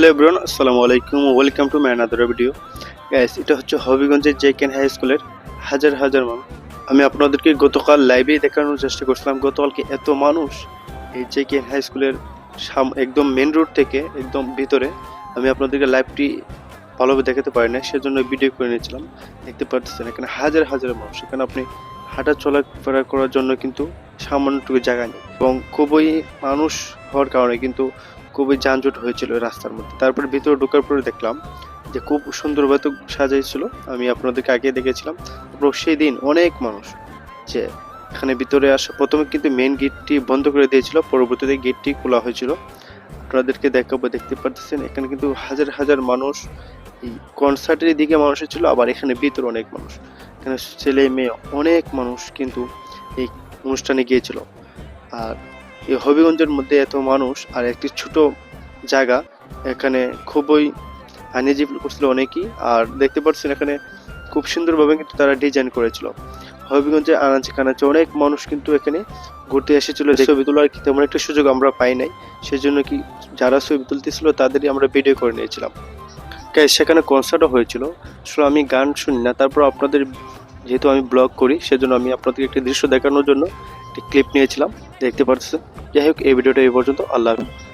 Hello everyone, আসসালামু আলাইকুম, welcome to my another video guys এটা হচ্ছে হবিগঞ্জের জেকেন হাই স্কুলের হাজার হাজার মানুষ। আমি আপনাদেরকে গতকাল লাইভে দেখানোর চেষ্টা করছিলাম। গতকালকে এত মানুষ এই জেকেন হাই স্কুলের সাম- একদম মেন রোড থেকে একদম ভিতরে। আমি আপনাদেরকে লাইভটি ভালোভাবে দেখাতে পারি না সেজন্য ভিডিও করে নিয়েছিলাম। দেখতে পাচ্ছেন এখানে হাজার হাজার মানুষ। এখানে আপনি হাঁটা চলাফেরা করার জন্য কিন্তু সামান্যটুকু জায়গা নেই। এবং খুবই মানুষ হওয়ার কারণে কিন্তু খুবই যানজট হয়েছিল রাস্তার মধ্যে। তারপরে ভিতরে ঢোকার পরে দেখলাম যে খুব সুন্দরভাবে সাজাইছিল। আমি আপনাদেরকে আগে দেখেছিলাম। তারপর সেই দিন অনেক মানুষ যে এখানে ভিতরে আসা প্রথমে কিন্তু মেন গেটটি বন্ধ করে দিয়েছিল। পরবর্তীতে গেটটি খোলা হয়েছিল। আপনাদেরকে দেখাবো, দেখতে পাচ্ছেন এখানে কিন্তু হাজার হাজার মানুষ এই কনসার্টের দিকে মানুষ ছিল আবার এখানে ভিতরে অনেক মানুষ। এখানে ছেলে, মেয়ে অনেক মানুষ কিন্তু এই অনুষ্ঠানে গিয়েছিল। আর এই হবিগঞ্জের মধ্যে এত মানুষ আর একটি ছোট জায়গা এখানে খুবই আনিজি ফিল করছিল অনেকেই। আর দেখতে পাচ্ছেন এখানে খুব সুন্দরভাবে কিন্তু তারা ডিজাইন করেছিল। হবিগঞ্জে আনাচে কানাচে অনেক মানুষ কিন্তু এখানে ঘুরতে এসেছিল। যে ছবি তোলার কি তেমন একটা সুযোগ আমরা পাই নাই। সেজন্য কি যারা ছবি তুলতেছিল তাদেরই আমরা ভিডিও করে নিয়েছিলাম। সেখানে কনসার্টও হয়েছিল। আসলে আমি গান শুনি না তারপর আপনাদের যেহেতু আমি ব্লগ করি, সেজন্য আমি আপনাদেরকে একটি দৃশ্য দেখানোর জন্য একটি ক্লিপ নিয়েছিলাম। দেখতে পাচ্ছেন যাই হোক, এই ভিডিওটা এই পর্যন্ত। আল্লাহ হাফেজ।